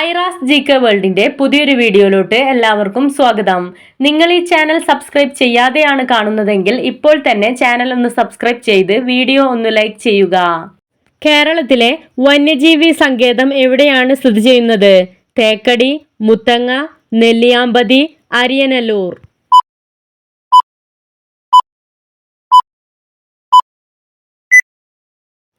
Aira's G K വേൾഡിന്റെ പുതിയൊരു വീഡിയോയിലോട്ട് എല്ലാവർക്കും സ്വാഗതം. നിങ്ങൾ ഈ ചാനൽ സബ്സ്ക്രൈബ് ചെയ്യാതെയാണ് കാണുന്നതെങ്കിൽ ഇപ്പോൾ തന്നെ ചാനൽ ഒന്ന് സബ്സ്ക്രൈബ് ചെയ്ത് വീഡിയോ ഒന്ന് ലൈക്ക് ചെയ്യുക. കേരളത്തിലെ വന്യജീവി സങ്കേതം എവിടെയാണ് സ്ഥിതി ചെയ്യുന്നത്? തേക്കടി മുത്തങ്ങ നെല്ലിയാമ്പതി അരിയനല്ലൂർ.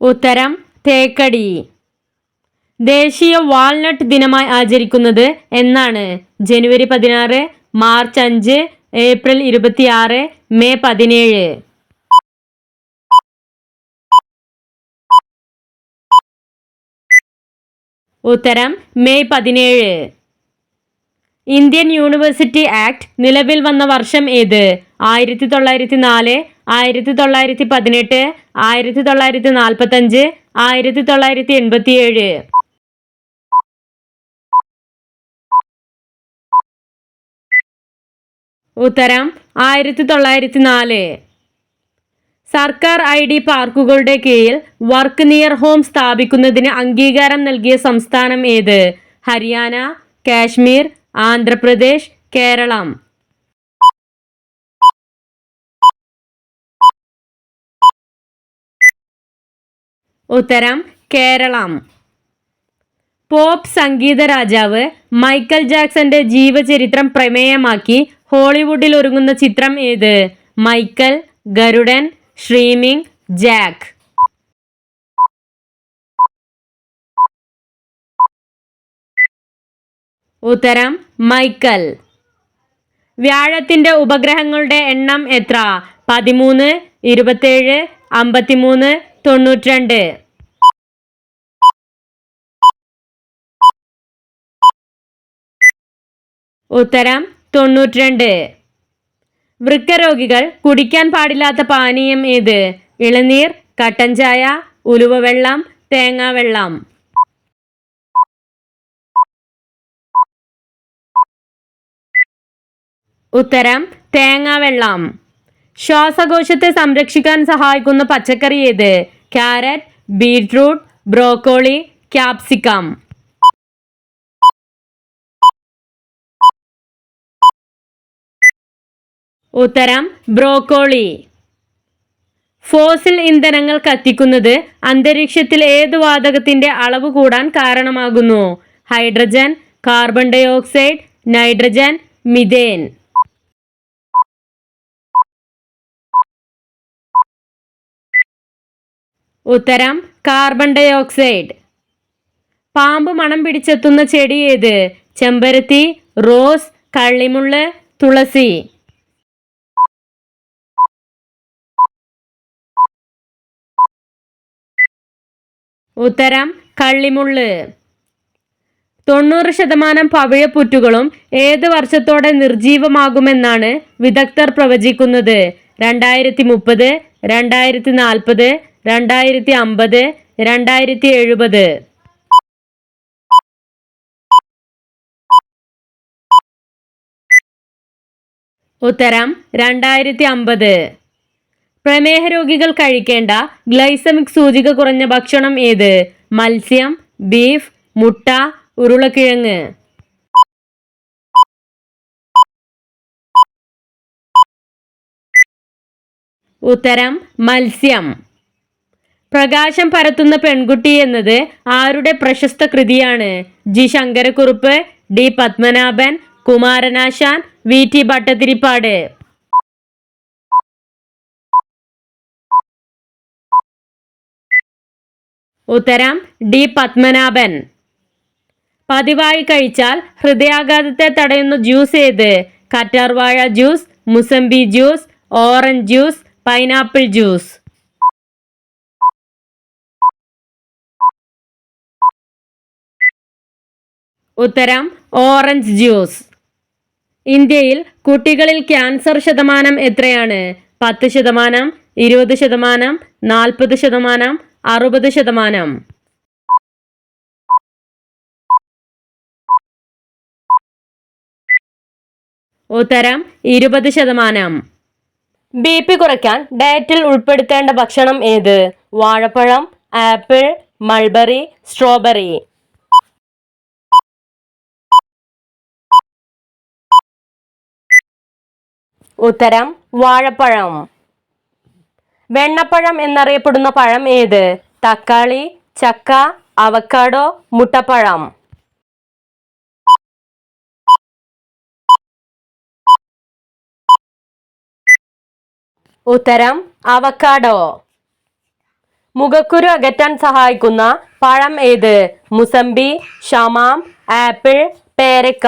ഉത്തരം തേക്കടി. ദേശീയ വാൾനട്ട് ദിനമായി ആചരിക്കുന്നത് എന്നാണ്. ജനുവരി പതിനാറ് മാർച്ച് അഞ്ച് ഏപ്രിൽ ഇരുപത്തിയാറ് മെയ് പതിനേഴ്. ഉത്തരം മെയ് പതിനേഴ്. ഇന്ത്യൻ യൂണിവേഴ്സിറ്റി ആക്ട് നിലവിൽ വന്ന വർഷം ഏത്? ആയിരത്തി തൊള്ളായിരത്തി നാല് ആയിരത്തി തൊള്ളായിരത്തി പതിനെട്ട് ആയിരത്തി തൊള്ളായിരത്തി നാൽപ്പത്തഞ്ച് ആയിരത്തി തൊള്ളായിരത്തി എൺപത്തിയേഴ് ഉത്തരം ആയിരത്തി തൊള്ളായിരത്തി നാല് സർക്കാർ ഐ ഡി പാർക്കുകളുടെ കീഴിൽ വർക്ക് നിയർ ഹോം സ്ഥാപിക്കുന്നതിന് അംഗീകാരം നൽകിയ സംസ്ഥാനം ഏത്? ഹരിയാന കാശ്മീർ ആന്ധ്രാപ്രദേശ് കേരളം. ഉത്തരം കേരളം. പോപ്പ് സംഗീത രാജാവ് മൈക്കൽ ജാക്സന്റെ ജീവചരിത്രം പ്രമേയമാക്കി ഹോളിവുഡിൽ ഒരുങ്ങുന്ന ചിത്രം ഏത്? മൈക്കൽ ഗരുഡൻ ശ്രീമിങ് ജാക്ക്. ഉത്തരം മൈക്കൽ. വ്യാഴത്തിന്റെ ഉപഗ്രഹങ്ങളുടെ എണ്ണം എത്ര? പതിമൂന്ന് ഇരുപത്തേഴ് അമ്പത്തിമൂന്ന് തൊണ്ണൂറ്റിരണ്ട്. ഉത്തരം തൊണ്ണൂറ്റിരണ്ട്. വൃക്കരോഗികൾ കുടിക്കാൻ പാടില്ലാത്ത പാനീയം ഏത്? ഇളനീർ കട്ടൻ ചായ ഉലുവവെള്ളം തേങ്ങാവെള്ളം ഉത്തരം തേങ്ങാവെള്ളം ശ്വാസകോശത്തെ സംരക്ഷിക്കാൻ സഹായിക്കുന്ന പച്ചക്കറി ഏത്? Carrot beetroot broccoli capsicum. ഉത്തരം ബ്രോക്കോളി. ഫോസിൽ ഇന്ധനങ്ങൾ കത്തിക്കുന്നത് അന്തരീക്ഷത്തിൽ ഏത് വാതകത്തിന്റെ അളവ് കൂടാൻ കാരണമാകുന്നു? Hydrogen carbon dioxide nitrogen methane. ഉത്തരം കാർബൺ ഡൈ ഓക്സൈഡ് പാമ്പ് മണം പിടിച്ചെത്തുന്ന ചെടി ഏത്? ചെമ്പരത്തി റോസ് കള്ളിമുള്ള് തുളസി. ഉത്തരം കള്ളിമുള്ള്. തൊണ്ണൂറ് ശതമാനം പവിഴപ്പുറ്റുകളും ഏത് വർഷത്തോടെ നിർജീവമാകുമെന്നാണ് വിദഗ്ധർ പ്രവചിക്കുന്നത്. രണ്ടായിരത്തി മുപ്പത് രണ്ടായിരത്തി നാൽപ്പത് രണ്ടായിരത്തി അമ്പത് രണ്ടായിരത്തി എഴുപത് ഉത്തരം രണ്ടായിരത്തി അമ്പത് പ്രമേഹ രോഗികൾ കഴിക്കേണ്ട ഗ്ലൈസമിക് സൂചിക കുറഞ്ഞ ഭക്ഷണം ഏത്? മത്സ്യം ബീഫ് മുട്ട ഉരുളക്കിഴങ്ങ്. ഉത്തരം മത്സ്യം. പ്രകാശം പരത്തുന്ന പെൺകുട്ടി എന്നത് ആരുടെ പ്രശസ്ത കൃതിയാണ്? G. Sankara Kurup D. Padmanabhan Kumaranasan V. T. Bhattathiripad. ഉത്തരം ഡി പത്മനാഭൻ. പതിവായി കഴിച്ചാൽ ഹൃദയാഘാതത്തെ തടയുന്ന ജ്യൂസ് ഏത്? കറ്റാർവാഴ juice mosambi juice orange juice pineapple juice. ഉത്തരം ഓറഞ്ച് ജ്യൂസ്. ഇന്ത്യയിൽ കുട്ടികളിൽ ക്യാൻസർ ശതമാനം എത്രയാണ്? പത്ത് ശതമാനം ഇരുപത് ശതമാനം നാൽപ്പത് ശതമാനം അറുപത് ശതമാനം. ഉത്തരം ഇരുപത് ശതമാനം. ബി പി കുറയ്ക്കാൻ ഡയറ്റിൽ ഉൾപ്പെടുത്തേണ്ട ഭക്ഷണം ഏത്? വാഴപ്പഴം ആപ്പിൾ മൾബറി സ്ട്രോബെറി. ഉത്തരം വാഴപ്പഴം. വെണ്ണപ്പഴം എന്നറിയപ്പെടുന്ന പഴം ഏത്? തക്കാളി ചക്ക അവക്കാഡോ മുട്ടപ്പഴം. ഉത്തരം അവക്കാഡോ മുഖക്കുരു അകറ്റാൻ സഹായിക്കുന്ന പഴം ഏത്? മുസമ്പി ഷമാം ആപ്പിൾ പേരക്ക.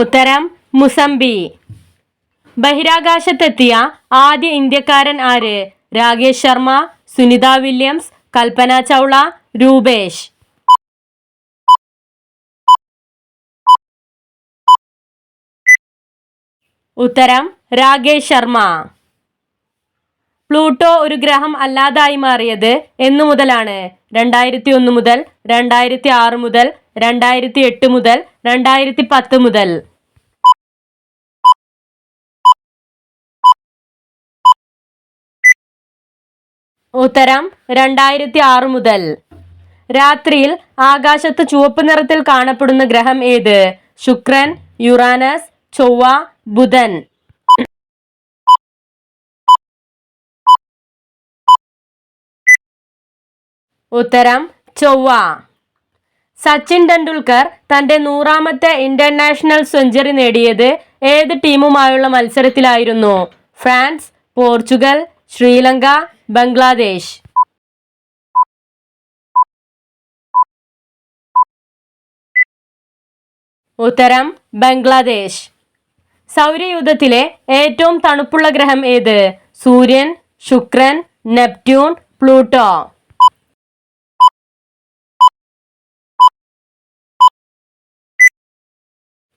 ഉത്തരം മുസംബി. ബഹിരാകാശത്തെത്തിയ ആദ്യ ഇന്ത്യക്കാരൻ ആര്? രാകേഷ് ശർമ്മ സുനിത വില്യംസ് കൽപ്പന ചൗള രൂപേഷ്. ഉത്തരം രാകേഷ് ശർമ്മ. പ്ലൂട്ടോ ഒരു ഗ്രഹം അല്ലാതായി മാറിയത് എന്നു മുതലാണ്. രണ്ടായിരത്തി ഒന്ന് മുതൽ രണ്ടായിരത്തി ആറ് മുതൽ രണ്ടായിരത്തി എട്ട് മുതൽ രണ്ടായിരത്തി പത്ത് മുതൽ. ഉത്തരം രണ്ടായിരത്തി ആറ് മുതൽ. രാത്രിയിൽ ആകാശത്ത് ചുവപ്പ് നിറത്തിൽ കാണപ്പെടുന്ന ഗ്രഹം ഏത്? ശുക്രൻ യുറാനസ് ചൊവ്വ ബുധൻ. ഉത്തരം ചൊവ്വ. സച്ചിൻ ടെണ്ടുൽക്കർ തന്റെ നൂറാമത്തെ ഇന്റർനാഷണൽ സെഞ്ചുറി നേടിയത് ഏത് ടീമുമായുള്ള മത്സരത്തിലായിരുന്നു? France Portugal Sri Lanka Bangladesh. ഉത്തരം ബംഗ്ലാദേശ്. സൗരയൂഥത്തിലെ ഏറ്റവും തണുപ്പുള്ള ഗ്രഹം ഏത്? സൂര്യൻ ശുക്രൻ നെപ്റ്റ്യൂൺ പ്ലൂട്ടോ.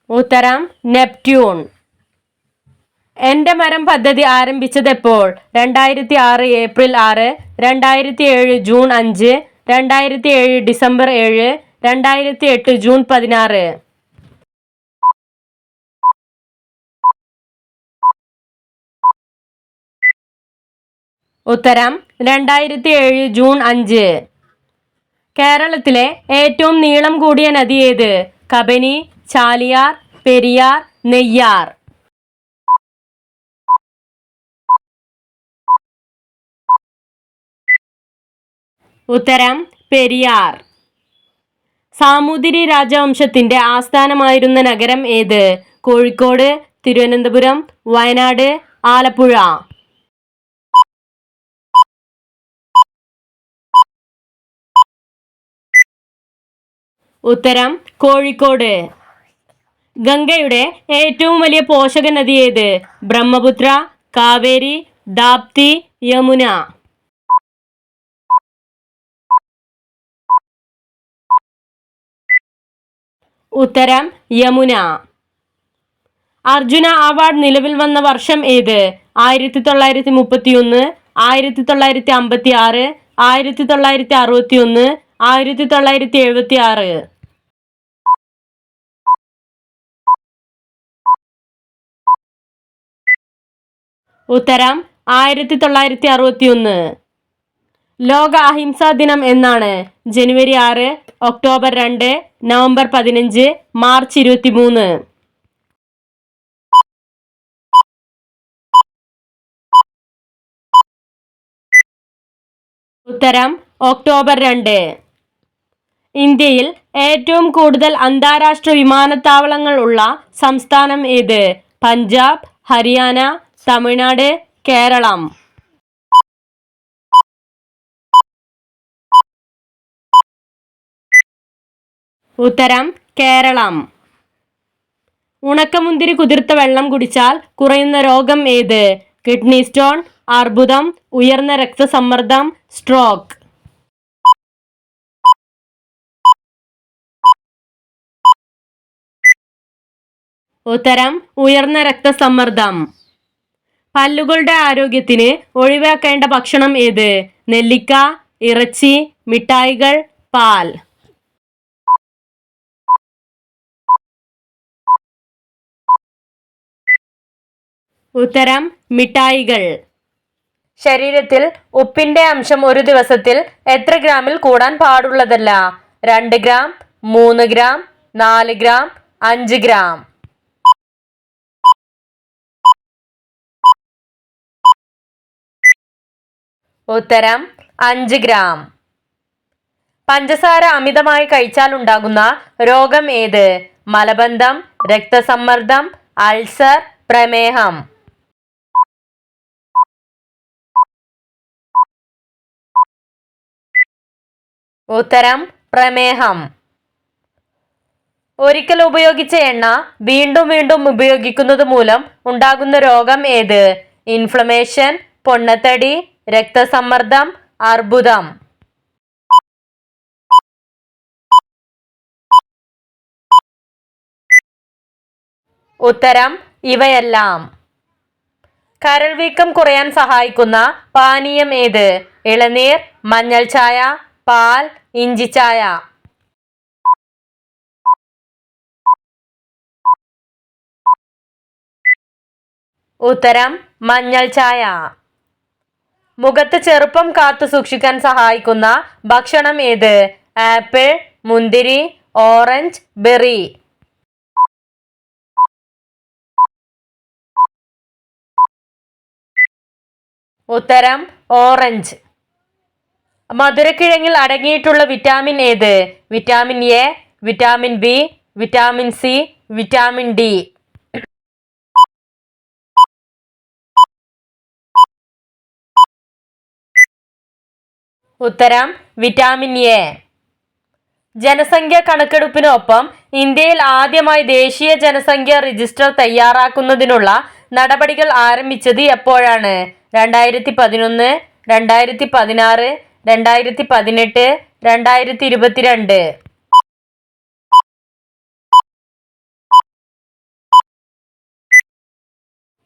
ഉത്തരം നെപ്റ്റ്യൂൺ. എന്റെ മരം പദ്ധതി ആരംഭിച്ചത് എപ്പോൾ രണ്ടായിരത്തി ആറ് ഏപ്രിൽ ആറ് രണ്ടായിരത്തി ഏഴ് ജൂൺ അഞ്ച് രണ്ടായിരത്തി ഏഴ് ഡിസംബർ ഏഴ് രണ്ടായിരത്തി എട്ട് ജൂൺ പതിനാറ്. ഉത്തരം രണ്ടായിരത്തി ഏഴ് ജൂൺ അഞ്ച്. കേരളത്തിലെ ഏറ്റവും നീളം കൂടിയ നദി ഏത്? കബനി ചാലിയാർ പെരിയാർ നെയ്യാർ. ഉത്തരം പെരിയാർ. സാമൂതിരി രാജവംശത്തിന്റെ ആസ്ഥാനമായിരുന്ന നഗരം ഏത്? കോഴിക്കോട് തിരുവനന്തപുരം വയനാട് ആലപ്പുഴ. ഉത്തരം കോഴിക്കോട്. ഗംഗയുടെ ഏറ്റവും വലിയ പോഷക നദി ഏത്? ബ്രഹ്മപുത്ര കാവേരി ദാപ്തി യമുന. ഉത്തരം യമുന. അർജുന അവാർഡ് നിലവിൽ വന്ന വർഷം ഏത്? ആയിരത്തി തൊള്ളായിരത്തി മുപ്പത്തി ഒന്ന് ആയിരത്തി തൊള്ളായിരത്തി അമ്പത്തി ആറ് ആയിരത്തി തൊള്ളായിരത്തി അറുപത്തി ഒന്ന് ആയിരത്തി തൊള്ളായിരത്തി എഴുപത്തി ആറ് ഉത്തരം ആയിരത്തി തൊള്ളായിരത്തി അറുപത്തി ഒന്ന് ലോക അഹിംസാ ദിനം എന്നാണ് ജനുവരി ആറ് ഒക്ടോബർ രണ്ട് നവംബർ പതിനഞ്ച് മാർച്ച് ഇരുപത്തി മൂന്ന് ഉത്തരം ഒക്ടോബർ രണ്ട്. ഇന്ത്യയിൽ ഏറ്റവും കൂടുതൽ അന്താരാഷ്ട്ര വിമാനത്താവളങ്ങൾ ഉള്ള സംസ്ഥാനം ഏത്? പഞ്ചാബ് ഹരിയാന തമിഴ്നാട് കേരളം. ഉത്തരം കേരളം. ഉണക്കമുന്തിരി കുതിർത്ത വെള്ളം കുടിച്ചാൽ കുറയുന്ന രോഗം ഏത്? കിഡ്നി സ്റ്റോൺ അർബുദം ഉയർന്ന രക്തസമ്മർദ്ദം സ്ട്രോക്ക്. ഉത്തരം ഉയർന്ന രക്തസമ്മർദ്ദം. പല്ലുകളുടെ ആരോഗ്യത്തിന് ഒഴിവാക്കേണ്ട ഭക്ഷണം ഏത്? നെല്ലിക്ക ഇറച്ചി മിഠായികൾ പാൽ. ഉത്തരം മിഠായികൾ. ശരീരത്തിൽ ഉപ്പിന്റെ അംശം ഒരു ദിവസത്തിൽ എത്ര ഗ്രാമിൽ കൂടാൻ പാടുള്ളതല്ല? രണ്ട് ഗ്രാം മൂന്ന് ഗ്രാം നാല് ഗ്രാം അഞ്ച് ഗ്രാം. ഉത്തരം അഞ്ച് ഗ്രാം. പഞ്ചസാര അമിതമായി കഴിച്ചാൽ ഉണ്ടാകുന്ന രോഗം ഏത്? മലബന്ധം രക്തസമ്മർദ്ദം അൾസർ പ്രമേഹം. ഉത്തരം പ്രമേഹം. ഒരിക്കൽ ഉപയോഗിച്ച എണ്ണ വീണ്ടും വീണ്ടും ഉപയോഗിക്കുന്നത് മൂലം ഉണ്ടാകുന്ന രോഗം ഏത്? ഇൻഫ്ലമേഷൻ പൊണ്ണത്തടി രക്തസമ്മർദ്ദം അർബുദം. ഉത്തരം ഇവയെല്ലാം. കരൾ വീക്കം കുറയാൻ സഹായിക്കുന്ന പാനീയം ഏത്? ഇളനീർ മഞ്ഞൾ ചായ പാൽ ഇഞ്ചി ചായ. ഉത്തരം മഞ്ഞൾ ചായ. മുഖത്ത് ചെറുപ്പം കാത്തു സൂക്ഷിക്കാൻ സഹായിക്കുന്ന ഭക്ഷണം ഏത്? ആപ്പിൾ മുന്തിരി ഓറഞ്ച് ബെറി. ഉത്തരം ഓറഞ്ച്. മധുരക്കിഴങ്ങിൽ അടങ്ങിയിട്ടുള്ള വിറ്റാമിൻ ഏത്? Vitamin A vitamin B vitamin C vitamin D. ഉത്തരം വിറ്റാമിൻ എ. ജനസംഖ്യ കണക്കെടുപ്പിനൊപ്പം ഇന്ത്യയിൽ ആദ്യമായി ദേശീയ ജനസംഖ്യ രജിസ്റ്റർ തയ്യാറാക്കുന്നതിനുള്ള നടപടികൾ ആരംഭിച്ചത് എപ്പോഴാണ്? രണ്ടായിരത്തി പതിനൊന്ന് രണ്ടായിരത്തി പതിനാറ് രണ്ടായിരത്തി പതിനെട്ട് രണ്ടായിരത്തി ഇരുപത്തിരണ്ട്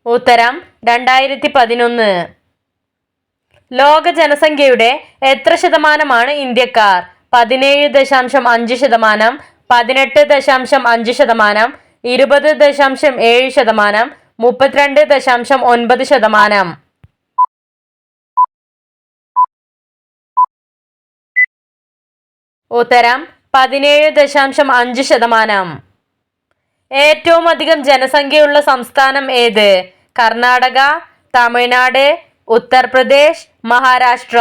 ഉത്തരം രണ്ടായിരത്തി പതിനൊന്ന് ലോക ജനസംഖ്യയുടെ എത്ര ശതമാനമാണ് ഇന്ത്യക്കാർ? പതിനേഴ് ദശാംശം അഞ്ച് ശതമാനം പതിനെട്ട് ദശാംശം അഞ്ച് ശതമാനം ഇരുപത് ദശാംശം ഏഴ് ശതമാനം മുപ്പത്തിരണ്ട് ദശാംശം ഒൻപത് ശതമാനം. ഉത്തരം പതിനേഴ് ദശാംശം അഞ്ച് ശതമാനം. ഏറ്റവും അധികം ജനസംഖ്യയുള്ള സംസ്ഥാനം ഏത്? കർണാടക തമിഴ്നാട് ഉത്തർപ്രദേശ് മഹാരാഷ്ട്ര.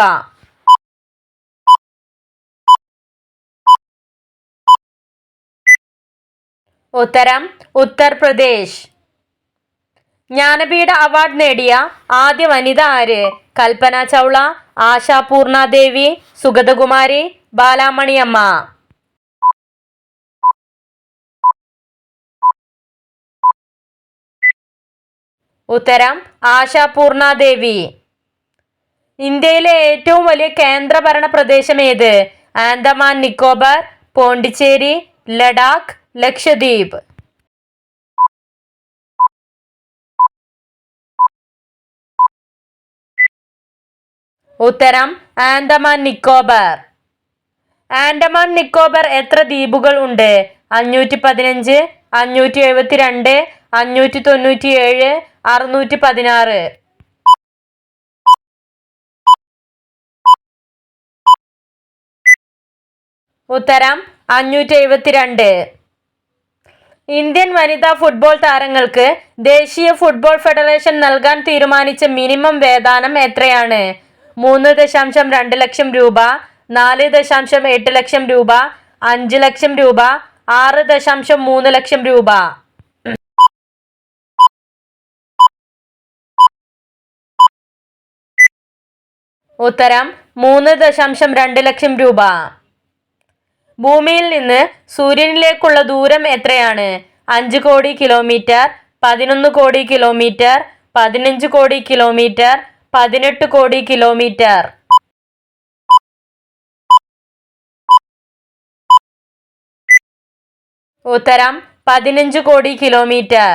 ഉത്തരം ഉത്തർപ്രദേശ്. ജ്ഞാനപീഠ അവാർഡ് നേടിയ ആദ്യ വനിത ആര്? കൽപ്പന ചൗള ആശാ പൂർണാദേവി സുഗതകുമാരി ബാലാമണിയമ്മ. ഉത്തരം ആശാ പൂർണാദേവി ഇന്ത്യയിലെ ഏറ്റവും വലിയ കേന്ദ്രഭരണ പ്രദേശം ഏത്? ആൻഡമാൻ നിക്കോബാർ പോണ്ടിച്ചേരി ലഡാക്ക് ലക്ഷദ്വീപ്. ഉത്തരം ആൻഡമാൻ നിക്കോബാർ. ആൻഡമാൻ നിക്കോബാർ എത്ര ദ്വീപുകൾ ഉണ്ട്? അഞ്ഞൂറ്റി പതിനഞ്ച് അഞ്ഞൂറ്റി എഴുപത്തി രണ്ട് അഞ്ഞൂറ്റി തൊണ്ണൂറ്റി ഏഴ് അറുന്നൂറ്റി പതിനാറ് ഉത്തരം അഞ്ഞൂറ്റി എഴുപത്തിരണ്ട് ഇന്ത്യൻ വനിതാ ഫുട്ബോൾ താരങ്ങൾക്ക് ദേശീയ ഫുട്ബോൾ ഫെഡറേഷൻ നൽകാൻ തീരുമാനിച്ച മിനിമം വേതനം എത്രയാണ്? മൂന്ന് ദശാംശം രണ്ട് ലക്ഷം രൂപ നാല് ദശാംശം എട്ട് ലക്ഷം രൂപ അഞ്ച് ലക്ഷം രൂപ ആറ് ദശാംശം മൂന്ന് ലക്ഷം രൂപ. ഉത്തരം മൂന്ന് ദശാംശം രണ്ട് ലക്ഷം രൂപ. ഭൂമിയിൽ നിന്ന് സൂര്യനിലേക്കുള്ള ദൂരം എത്രയാണ്? അഞ്ച് കോടി കിലോമീറ്റർ പതിനൊന്ന് കോടി കിലോമീറ്റർ പതിനഞ്ച് കോടി കിലോമീറ്റർ പതിനെട്ട് കോടി കിലോമീറ്റർ. ഉത്തരം പതിനഞ്ച് കോടി കിലോമീറ്റർ.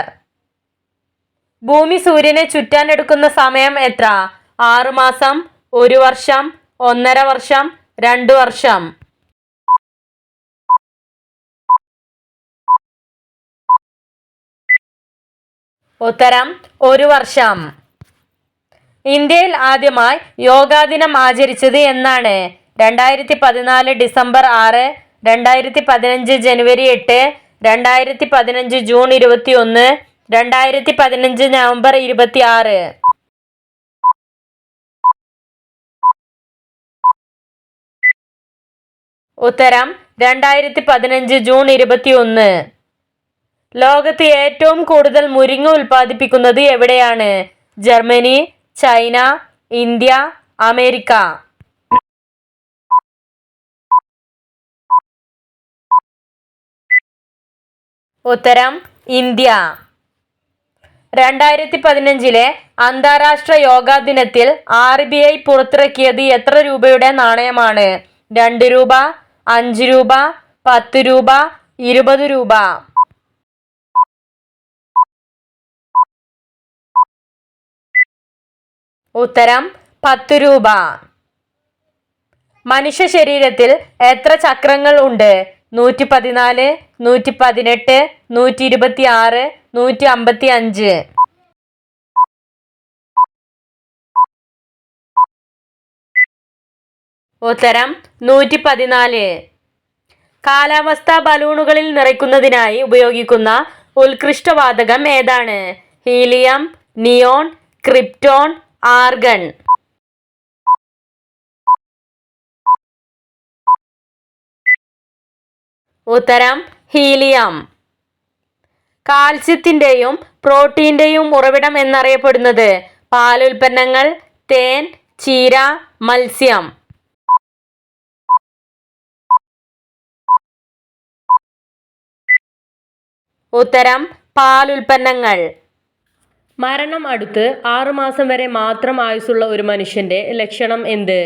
ഭൂമി സൂര്യനെ ചുറ്റാൻ എടുക്കുന്ന സമയം എത്ര? ആറു മാസം ഒരു വർഷം ഒന്നര വർഷം രണ്ടു വർഷം. ഉത്തരം ഒരു വർഷം. ഇന്ത്യയിൽ ആദ്യമായി യോഗാ ദിനം ആചരിച്ചത് എന്നാണ്. രണ്ടായിരത്തി പതിനാല് ഡിസംബർ ആറ് രണ്ടായിരത്തി പതിനഞ്ച് ജനുവരി എട്ട് രണ്ടായിരത്തി പതിനഞ്ച് ജൂൺ ഇരുപത്തി ഒന്ന് രണ്ടായിരത്തി പതിനഞ്ച് നവംബർ ഇരുപത്തി ആറ് ഉത്തരം രണ്ടായിരത്തി പതിനഞ്ച് ജൂൺ ഇരുപത്തി ഒന്ന് ലോകത്ത് ഏറ്റവും കൂടുതൽ മുരിങ്ങ ഉൽപ്പാദിപ്പിക്കുന്നത് എവിടെയാണ്? Germany China India America. ഉത്തരം ഇന്ത്യ. രണ്ടായിരത്തി പതിനഞ്ചിലെ അന്താരാഷ്ട്ര യോഗാ ദിനത്തിൽ ആർ ബി ഐ പുറത്തിറക്കിയത് എത്ര രൂപയുടെ നാണയമാണ്? രണ്ട് രൂപ അഞ്ച് രൂപ പത്ത് രൂപ ഇരുപത് രൂപ. ഉത്തരം പത്ത് രൂപ. മനുഷ്യ ശരീരത്തിൽ എത്ര ചക്രങ്ങൾ ഉണ്ട്? നൂറ്റി പതിനാല് നൂറ്റി പതിനെട്ട് നൂറ്റി ഇരുപത്തി ആറ് നൂറ്റി അമ്പത്തി അഞ്ച് ഉത്തരം നൂറ്റി പതിനാല് കാലാവസ്ഥാ ബലൂണുകളിൽ നിറയ്ക്കുന്നതിനായി ഉപയോഗിക്കുന്ന ഉത്കൃഷ്ടവാതകം ഏതാണ്? Helium neon krypton argon. ഉത്തരം ഹീലിയം. കാൽസ്യത്തിന്റെയും പ്രോട്ടീന്റെയും ഉറവിടം എന്നറിയപ്പെടുന്നത് പാലുൽപ്പന്നങ്ങൾ തേൻ ചീര മത്സ്യം. ഉത്തരം പാലുൽപ്പന്നങ്ങൾ. മരണം അടുത്ത് ആറുമാസം വരെ മാത്രം ആയുസ്സുള്ള ഒരു മനുഷ്യന്റെ ലക്ഷണം എന്ത്?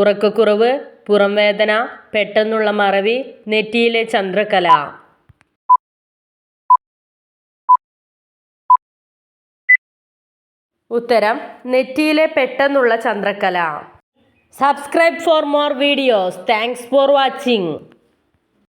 ഉറക്കക്കുറവ് പുറംവേദന പെട്ടെന്നുള്ള മറവി നെറ്റിയിലെ ചന്ദ്രകല. ഉത്തരം നെറ്റിയിലെ പെട്ടെന്നുള്ള ചന്ദ്രകല. Subscribe for more videos thanks for watching